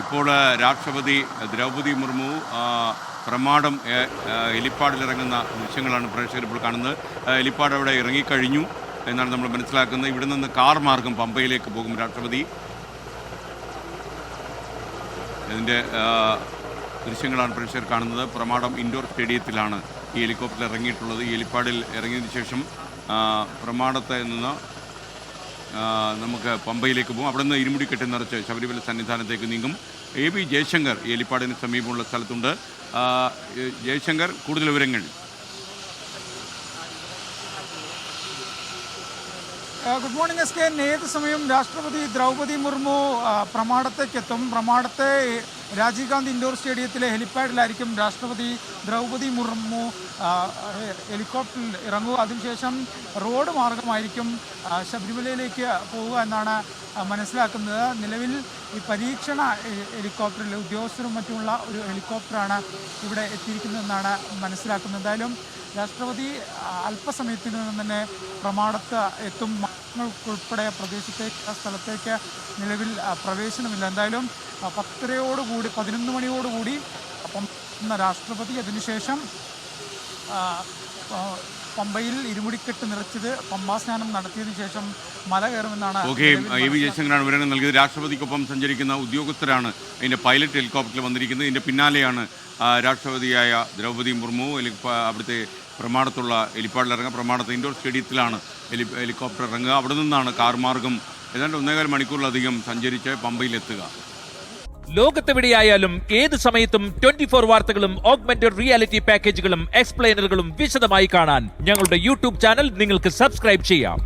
ഇപ്പോൾ രാഷ്ട്രപതി ദ്രൗപദി മുർമു പ്രമാടം എലിപ്പാടിലിറങ്ങുന്ന ദൃശ്യങ്ങളാണ് പ്രേക്ഷകർ ഇപ്പോൾ കാണുന്നത്. എലിപ്പാട് അവിടെ ഇറങ്ങിക്കഴിഞ്ഞു എന്നാണ് നമ്മൾ മനസ്സിലാക്കുന്നത്. ഇവിടെ നിന്ന് കാർ മാർഗം പമ്പയിലേക്ക് പോകും രാഷ്ട്രപതി. ഇതിന്റെ ദൃശ്യങ്ങളാണ് പ്രേക്ഷകർ കാണുന്നത്. പ്രമാടം ഇൻഡോർ സ്റ്റേഡിയത്തിലാണ് ഈ ഹെലികോപ്റ്റർ ഇറങ്ങിയിട്ടുള്ളത്. ഈ എലിപ്പാടിൽ ഇറങ്ങിയതിന് ശേഷം പ്രമാടത്തിൽ പ്രമാടത്ത് നിന്ന് നമുക്ക് പമ്പയിലേക്ക് പോകും. അവിടെ നിന്ന് ഇരുമുടി കെട്ടി നിറച്ച് ശബരിമല സന്നിധാനത്തേക്ക് നീങ്ങും. എ ബി ജയശങ്കർ എലിപ്പാടിന് സമീപമുള്ള സ്ഥലത്തുണ്ട്. ജയശങ്കർ കൂടുതൽ വിവരങ്ങൾ. Good morning S K. ഏത് സമയം രാഷ്ട്രപതി ദ്രൗപതി മുർമു പ്രമാണത്തേക്കെത്തും? പ്രമാടത്തെ രാജീവ് ഗാന്ധി ഇൻഡോർ സ്റ്റേഡിയത്തിലെ ഹെലിപ്പാഡിലായിരിക്കും രാഷ്ട്രപതി ദ്രൗപദി മുർമു ഹെലികോപ്റ്ററിൽ ഇറങ്ങുക. അതിനുശേഷം റോഡ് മാർഗമായിരിക്കും ശബരിമലയിലേക്ക് പോവുക എന്നാണ് മനസ്സിലാക്കുന്നത്. നിലവിൽ ഈ പരീക്ഷണ ഹെലികോപ്റ്ററിൽ ഉദ്യോഗസ്ഥരും മറ്റുമുള്ള ഒരു ഹെലികോപ്റ്ററാണ് ഇവിടെ എത്തിയിരിക്കുന്നതെന്നാണ് മനസ്സിലാക്കുന്നത്. എന്തായാലും രാഷ്ട്രപതി അല്പസമയത്തിനകം തന്നെ പ്രമാണത്ത് എത്തും. ഉൾപ്പെടെ പ്രദേശത്തേക്ക് ആ സ്ഥലത്തേക്ക് നിലവിൽ പ്രവേശനമില്ല. എന്തായാലും പത്തരയോടുകൂടി പതിനൊന്ന് മണിയോടുകൂടി അപ്പം എന്ന രാഷ്ട്രപതി അതിനുശേഷം പമ്പയിൽ ഇരുമുടിക്കെട്ട് നിറച്ചത് പമ്പാസ്നാനം നടത്തിയതിനു ശേഷം മല കയറുമെന്നാണ് ഓക്കെ നിലവിൽ എ വി ജയശങ്കറാണ് വിവരങ്ങൾ നൽകിയത്. രാഷ്ട്രപതിക്കൊപ്പം സഞ്ചരിക്കുന്ന ഉദ്യോഗസ്ഥരാണ് അതിന്റെ പൈലറ്റ് ഹെലികോപ്റ്ററിൽ വന്നിരിക്കുന്നത്. ഇതിന്റെ പിന്നാലെയാണ് രാഷ്ട്രപതിയായ ദ്രൗപദി മുർമു അല്ലെങ്കിൽ അവിടുത്തെ പ്രമാണത്തുള്ള എലിപ്പാടിലിറങ്ങുക പ്രമാണത്ത് ഇൻഡോർ സ്റ്റേഡിയത്തിലാണ് ഹെലി ഹെലികോപ്റ്റർ ഇറങ്ങുക. അവിടെ നിന്നാണ് കാർ മാർഗം ഏതാണ്ട് ഒന്നേകാൽ മണിക്കൂറിലധികം സഞ്ചരിച്ച് പമ്പയിലെത്തുക ലോകത്തെവിടെയായാലും ഏത് സമയത്തും ട്വന്റി ഫോർ വാർത്തകളും ഓഗ്മെന്റഡ് റിയാലിറ്റി പാക്കേജുകളും എക്സ്പ്ലെയിനറുകളും വിശദമായി കാണാൻ ഞങ്ങളുടെ യൂട്യൂബ് ചാനൽ നിങ്ങൾക്ക് സബ്സ്ക്രൈബ് ചെയ്യാം.